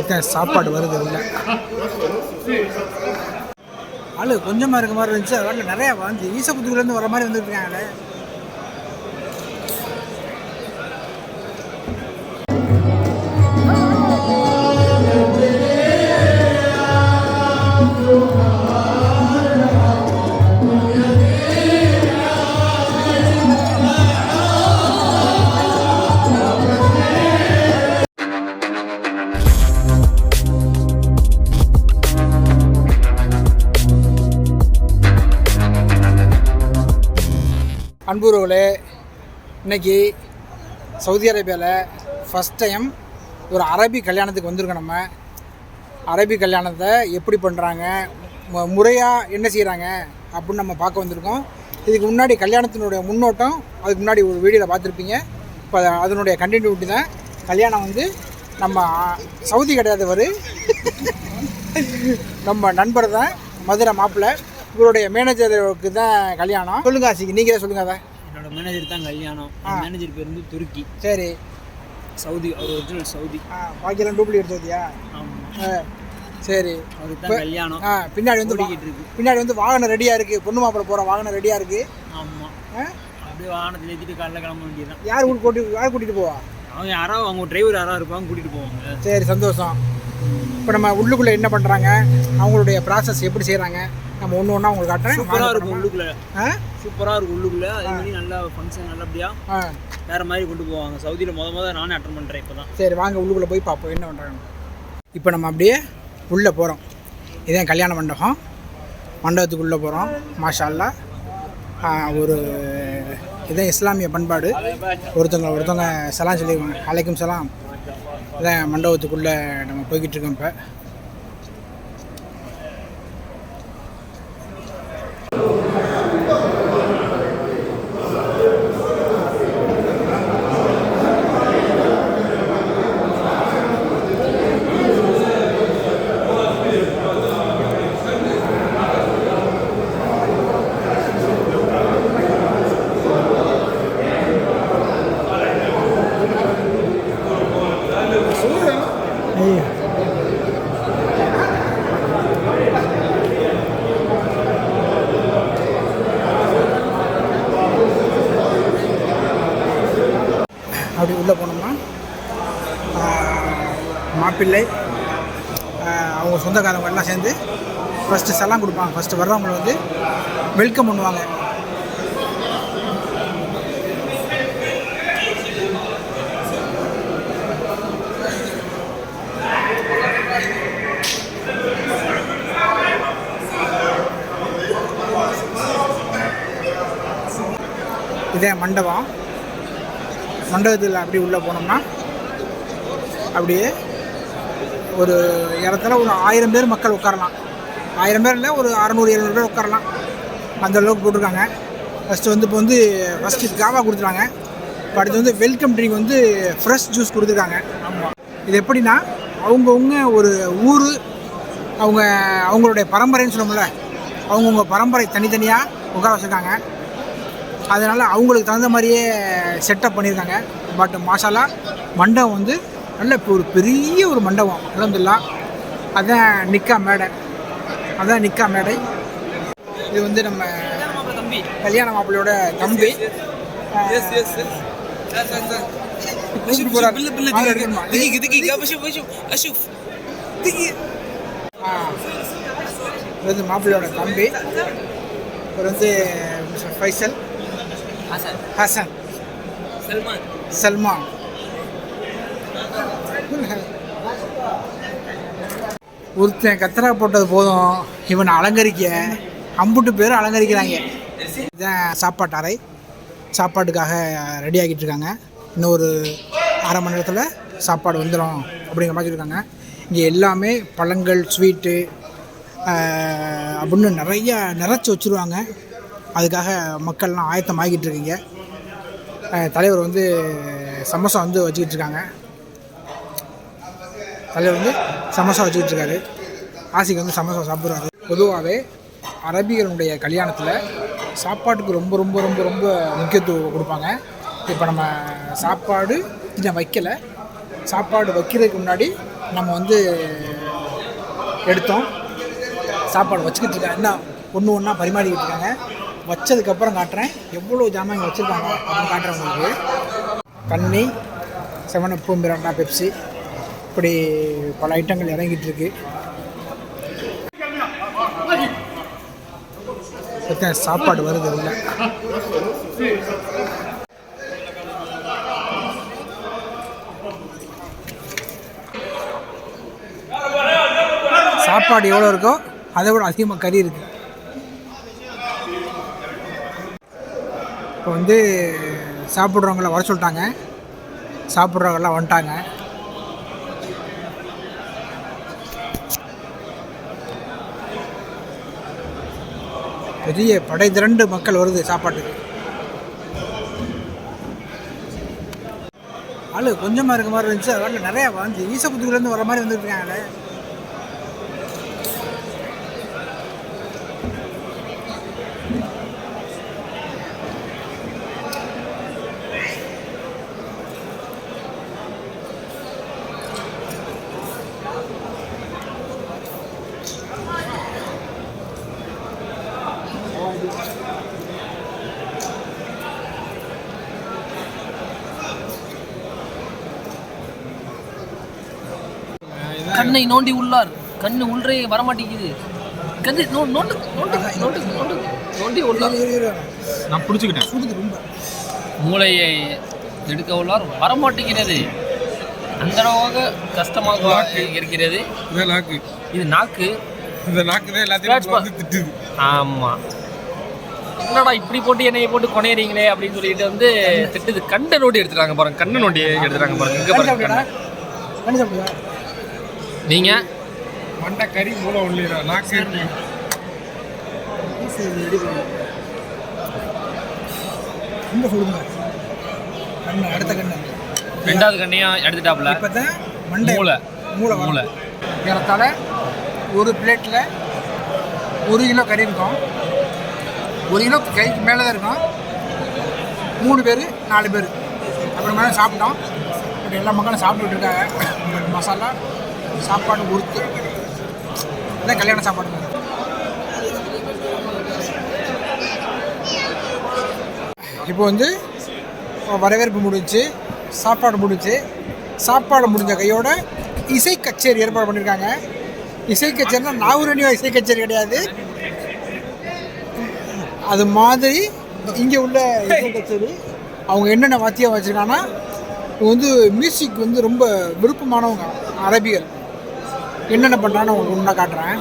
எத்தனை சாப்பாடு வருது உள்ள ஆளு கொஞ்சமாக இருக்க மாதிரி இருந்துச்சு. அதனால நிறையா வந்து. ஈசக்குத்துக்குலேருந்து வர மாதிரி வந்துருக்காங்களே அன்புறவுகளே இன்னைக்கு சவுதி அரேபியாவில் ஃபஸ்ட் டைம் ஒரு அரபி கல்யாணத்துக்கு வந்திருக்கோம் நம்ம. அரபி கல்யாணத்தை எப்படி பண்ணுறாங்க முறையாக என்ன செய்கிறாங்க அப்படின்னு நம்ம பார்க்க வந்திருக்கோம். இதுக்கு முன்னாடி கல்யாணத்தினுடைய முன்னோட்டம் அதுக்கு முன்னாடி ஒரு வீடியோவில் பார்த்துருப்பீங்க. இப்போ அதனுடைய கண்டினியூட்டி தான் கல்யாணம் வந்து நம்ம சவுதி கிடையாதவர் நம்ம நண்பர் தான் மதுரை மாப்பிள்ளை. இவருடைய மேனேஜருக்கு தான் கல்யாணம். சொல்லுங்க ஆசிக்கு நீங்களே சொல்லுங்க அதை. என்னோட மேனேஜர் தான் கல்யாணம். மேனேஜர் பேர் வந்து துருக்கி. சரி. சவுதி அவர் ஒரிஜினல் சவுதி. ஆ பாக்கியெல்லாம் டூப்ளிகேட் ஆ சரி. அவருக்கு தான் கல்யாணம். பின்னாடி வந்து பின்னாடி வந்து வாகனம் ரெடியாக இருக்குது பொண்ணு மாப்பிள்ளை போகிற வாகனம் ரெடியாக இருக்குது ஆமாம் அப்படியே வாகனத்தில் ஏற்றிட்டு காலைல கிளம்ப வேண்டியதுதான். யார் கூட கூட்டி யார் கூட்டிகிட்டு போவா? அவங்க யாரோ அவங்க டிரைவர் யாரோ இருப்பாங்க கூட்டிகிட்டு போவாங்க. சரி சந்தோஷம். இப்போ நம்ம உள்ளுக்குள்ளே என்ன பண்ணுறாங்க அவங்களுடைய ப்ராசஸ் எப்படி செய்கிறாங்க நம்ம ஒன்று ஒன்றா உங்களுக்கு காட்டுறேன். சூப்பராக இருக்கும் உள்ளுக்குள்ள. சூப்பராக இருக்கும் உள்ளுக்குள்ள. அதே மாதிரி நல்லா ஃபங்க்ஷன் நல்லபடியாக வேறு மாதிரி கொண்டு போவாங்க. சவுதியில் முத முத நானே அட்டன் பண்ணுறேன் இப்போ தான் சரி வாங்க உள்ளுக்குள்ளே போய் பார்ப்போம். என்ன பண்ணுறாங்க இப்போ நம்ம அப்படியே உள்ளே போகிறோம் இதான் கல்யாண மண்டபம். மண்டபத்துக்குள்ளே போகிறோம் மாஷா அல்லாஹ். ஆ ஒரு இதான் இஸ்லாமிய பண்பாடு. ஒருத்தவங்க ஒருத்தவங்க சலாம் சொல்லிடுவாங்க அலைக்கும் சலாம். இதான் மண்டபத்துக்குள்ளே நம்ம போய்கிட்டு இருக்கோம் இப்போ. அப்படி உள்ளே போனோம்னா மாப்பிள்ளை அவங்க சொந்தக்காரங்க எல்லாம் சேர்ந்து ஃபஸ்ட்டு செல்லாம் கொடுப்பாங்க. ஃபஸ்ட்டு வர்றவங்களை வந்து வெல்கம் பண்ணுவாங்க. இதே மண்டபம். மண்டபத்தில் அப்படி உள்ளே போனோம்னா அப்படியே ஒரு இடத்துல ஒரு ஆயிரம் பேர் மக்கள் உட்காரலாம். ஆயிரம் பேர் இல்லை ஒரு அறநூறு எழுநூறு பேர் உட்காரலாம். அந்த அளவுக்கு போட்டிருக்காங்க. ஃபஸ்ட்டு வந்து இப்போ வந்து ஃபஸ்ட்டு காவா கொடுத்துருக்காங்க. இப்போ அடுத்து வந்து வெல்கம் ட்ரிங்க் வந்து ஃப்ரெஷ் ஜூஸ் கொடுத்துருக்காங்க. ஆமாம் இது எப்படின்னா அவங்கவுங்க ஒரு ஊர் அவங்க அவங்களுடைய பரம்பரைன்னு சொல்லணும்ல அவங்கவுங்க பரம்பரை தனித்தனியாக உட்கார வச்சுருக்காங்க. அதனால் அவங்களுக்கு தகுந்த மாதிரியே செட்டப் பண்ணியிருக்காங்க. பட் மாஷாலா மண்டபம் வந்து நல்ல இப்போ ஒரு பெரிய ஒரு மண்டபம் அலமதுல்லா அதான் நிக்கா மேடை. அதுதான் நிக்கா மேடை. இது வந்து நம்ம தம்பி கல்யாண மாப்பிள்ளையோட தம்பி. மாப்பிள்ளையோட தம்பி. ஒரு வந்து ஃபைசல். হাসান সালমান ஒருத்தன் கத்தரா போட்டது போதும். இவனை அலங்கரிக்க. அம்புட்டு பேர் அலங்கரிக்கிறாங்க. இதுதான் சாப்பாட்டு அறை. சாப்பாட்டுக்காக ரெடி ஆகிட்டு இருக்காங்க. இன்னொரு அரை மணி நேரத்தில் சாப்பாடு வந்துடும் அப்படிங்கிற மாதிரி இருக்காங்க இங்கே எல்லாமே பழங்கள் ஸ்வீட்டு அப்படின்னு நிறையா நிறச்சி வச்சுருவாங்க. அதுக்காக மக்கள்லாம் ஆயத்தம் ஆகிட்டு இருக்கீங்க தலைவர் வந்து சமோசா வந்து வச்சுக்கிட்டு இருக்காங்க தலைவர் வந்து சமோசா வச்சுக்கிட்டு இருக்காரு ஆசிக்கு வந்து சமோசா சாப்பிட்றாரு. பொதுவாகவே அரபிகளுடைய கல்யாணத்தில் சாப்பாட்டுக்கு ரொம்ப ரொம்ப ரொம்ப ரொம்ப முக்கியத்துவம் கொடுப்பாங்க. இப்போ நம்ம சாப்பாடு இன்னும் வைக்கலை. சாப்பாடு வைக்கிறதுக்கு முன்னாடி நம்ம வந்து எடுத்தோம். சாப்பாடு வச்சுக்கிட்டு இருக்காங்க என்ன ஒன்று ஒன்றா பரிமாறிக்கிட்டு இருக்காங்க வச்சதுக்கப்புறம் காட்டுறேன். எவ்வளோ ஜாமான் இங்கே வச்சுருக்காங்க அப்படின்னு காட்டுறேன் உங்களுக்கு. தண்ணி செவனப்பு மிராண்டா பெப்சி இப்படி பல ஐட்டங்கள் இறங்கிட்டு இருக்கு. சாப்பாடு வருது இல்லை. சாப்பாடு எவ்வளோ இருக்கோ அதை விட அதிகமாக கறி இருக்குது இப்போ வந்து சாப்பிட்றவங்கள வர சொல்லிட்டாங்க. சாப்பிட்றவங்களாம் வந்துட்டாங்க. பெரிய படை திரண்டு மக்கள் வருது சாப்பாட்டுக்கு. ஆளு கொஞ்சமாக இருக்க மாதிரி இருந்துச்சு. அதனால நிறையா வந்து ஈசபுத்துலேருந்து வர மாதிரி வந்துருக்காங்களே கண்ணை நோண்டி உள்ளார். கண்ணு உள்ளே வரமாட்டேங்குது. கண்ணு நோ நோண்டு நோண்டு நோண்டு நோண்டு நோண்டி உள்ளார். நான் பிடிச்சிக்கிட்டேன். சுடுது ரொம்ப. மூளையை எடுக்க உள்ளார். வரமாட்டேங்கிறது அந்த அளவாக கஷ்டமாக இருக்கிறது. இந்த நாக்கு. இது நாக்கு. இந்த நாக்கு தான் எல்லாத்தையும் bar. வந்து திட்டுது. ஆமா. என்னடா இப்படி போட்டு என்னைய போட்டு கொனையறீங்களே அப்படின்னு சொல்லிட்டு வந்து திட்டுது. கண்ணை நோண்டி எடுத்துட்டாங்க பாருங்க. கண்ணை நோண்டி எடுத்துட்டாங்க பாருங்க. இங்க கண்ணு பாருங்க சாப்பிடுடா கண்ணை. கண்ணு சாப்பிடுவா நீங்க மண்டை கறி மூளை உள்ளிடா நாக்கு ரொம்ப சொல்லுங்க. கண்ணு அடுத்த கண்ணு. ரெண்டாவது கண்ணையும் எடுத்துட்டாப்ல இப்போ தான் மண்டை மூளை. மூளை மூளை. மூளை. ஏறத்தாழ ஒரு பிளேட்டில் ஒரு கிலோ கறி இருக்கும். ஒரு கிலோ கைக்கு மேலே தான் இருக்கும். மூணு பேர் நாலு பேர். அப்புறமா சாப்பிட்டோம். பட் எல்லா மக்களும் சாப்பிட்டுட்டு இருக்காங்க. மசாலா சாப்பாடு உறுத்து இதான் கல்யாண சாப்பாடு? இப்போ வந்து வரவேற்பு முடிஞ்சு சாப்பாடு முடிஞ்சு சாப்பாடு முடிஞ்ச கையோட இசை கச்சேரி ஏற்பாடு பண்ணியிருக்காங்க இசை கச்சேரினா நாகூரணியோ இசை கச்சேரி கிடையாது. அது மாதிரி இங்கே உள்ள இசை கச்சேரி அவங்க என்னென்ன வாத்தியம் வச்சுருக்காங்கன்னா வந்து மியூசிக் வந்து ரொம்ப விருப்பமானவங்க அரபிகள். என்னென்ன பண்ணுறான்னு உங்களுக்கு ஒன்றா காட்டுறேன்.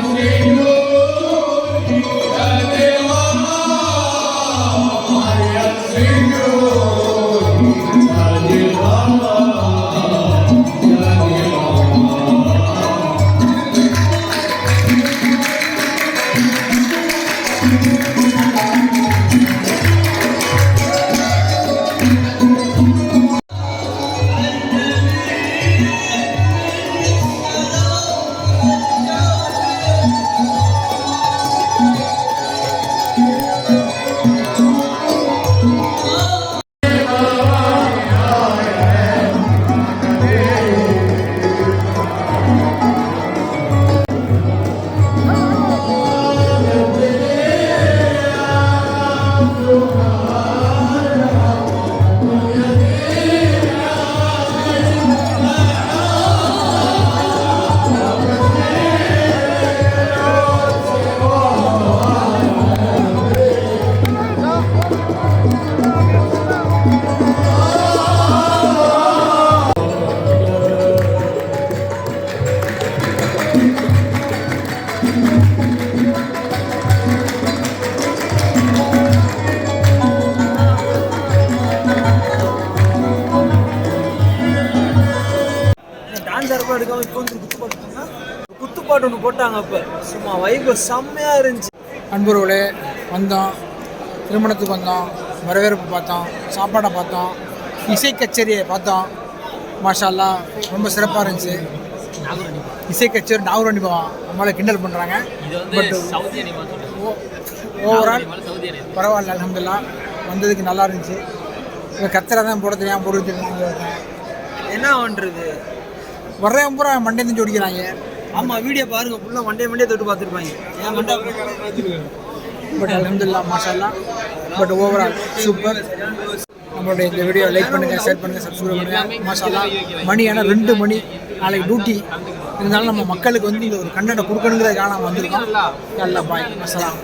Hallelujah. போட்டாங்க அப்போ. சும்மா வைபு செம்மையா இருந்துச்சு. அன்புறவுகளே வந்தோம் திருமணத்துக்கு வந்தோம் வரவேற்பு பார்த்தோம் சாப்பாடை பார்த்தோம் இசை கச்சேரியை பார்த்தோம் மாஷா அல்லாஹ் ரொம்ப சிறப்பாக இருந்துச்சு. இசை கச்சேரி நாகூர் அனுபவம் நம்மளால கிண்டல் பண்ணுறாங்க இது வந்து பட் சவுதி அனிமா சொல்லுங்க ஓவரால் பரவாயில்ல அலமதுல்லா வந்ததுக்கு நல்லா இருந்துச்சு. இப்போ கத்திர தான் போட தெரியாமல் போட தெரியாம என்ன பண்றது? வர்றவன் பூரா மண்டே தான் ஜோடிக்கிறாங்க ஆமா வீடியோ பாருங்க. ஃபுல்லா மண்டே மண்டே தொட்டு பார்த்துருப்பாங்க. ஏன் மண்டே பட் அலமதுல்லா மாஷா பட் ஓவரால் சூப்பர் நம்மளுடைய இந்த வீடியோ லைக் பண்ணுங்க ஷேர் பண்ணுங்க சப்ஸ்கிரைப் பண்ணுங்க. மாஷா மணி ஆனால் ரெண்டு மணி. நாளைக்கு டியூட்டி இருந்தாலும் நம்ம மக்களுக்கு வந்து இந்த ஒரு கண்டனை கொடுக்கணுங்கிறதுக்காக நாம வந்திருக்கோம். நல்லா பாய் அஸ்ஸலாம்